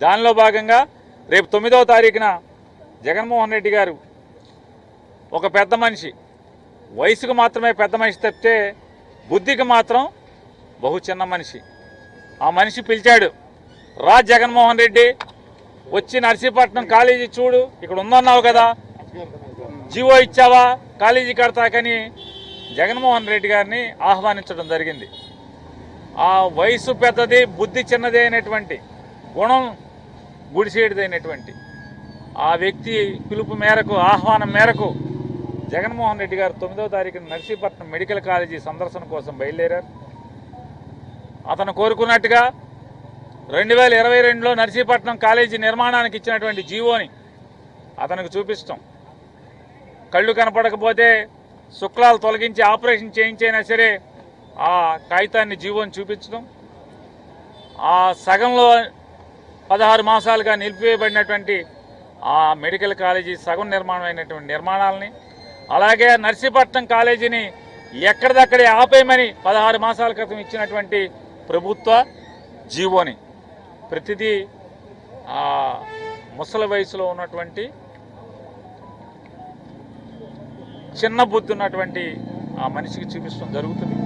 దానిలో భాగంగా రేపు తొమ్మిదవ తారీఖున జగన్మోహన్ రెడ్డి గారు ఒక పెద్ద మనిషి వయసుకు మాత్రమే పెద్ద మనిషి తప్పితే బుద్ధికి మాత్రం బహు చిన్న మనిషి. ఆ మనిషి పిలిచాడు రా జగన్మోహన్ రెడ్డి వచ్చి నర్సీపట్నం కాలేజీ చూడు ఇక్కడ ఉందన్నావు కదా జీవో ఇచ్చావా కాలేజీ కడతాకని జగన్మోహన్ రెడ్డి గారిని ఆహ్వానించడం జరిగింది. ఆ వయసు పెద్దది బుద్ధి చిన్నది అయినటువంటి గుణం గుడిసేటిదైనటువంటి ఆ వ్యక్తి పిలుపు మేరకు ఆహ్వానం మేరకు జగన్మోహన్ రెడ్డి గారు తొమ్మిదవ తారీఖున నర్సీపట్నం మెడికల్ కాలేజీ సందర్శన కోసం బయలుదేరారు. అతను కోరుకున్నట్టుగా రెండు వేల ఇరవై రెండులో నర్సీపట్నం కాలేజీ నిర్మాణానికి ఇచ్చినటువంటి జీవోని అతనికి చూపిస్తాం. కళ్ళు కనపడకపోతే శుక్లాలు తొలగించి ఆపరేషన్ చేయించైనా సరే ఆ కాగితాన్ని జీవోని చూపించడం. ఆ సగంలో పదహారు మాసాలుగా నిలిపివేయబడినటువంటి ఆ మెడికల్ కాలేజీ సగం నిర్మాణం అయినటువంటి నిర్మాణాలని అలాగే నర్సీపట్నం కాలేజీని ఎక్కడిదక్కడే ఆపేయమని పదహారు మాసాల క్రితం ఇచ్చినటువంటి ప్రభుత్వ జీవోని. ప్రతిదీ ముసలి వయసులో ఉన్నటువంటి చిన్న బుద్ధి ఉన్నటువంటి ఆ మనిషికి చూపించడం జరుగుతుంది.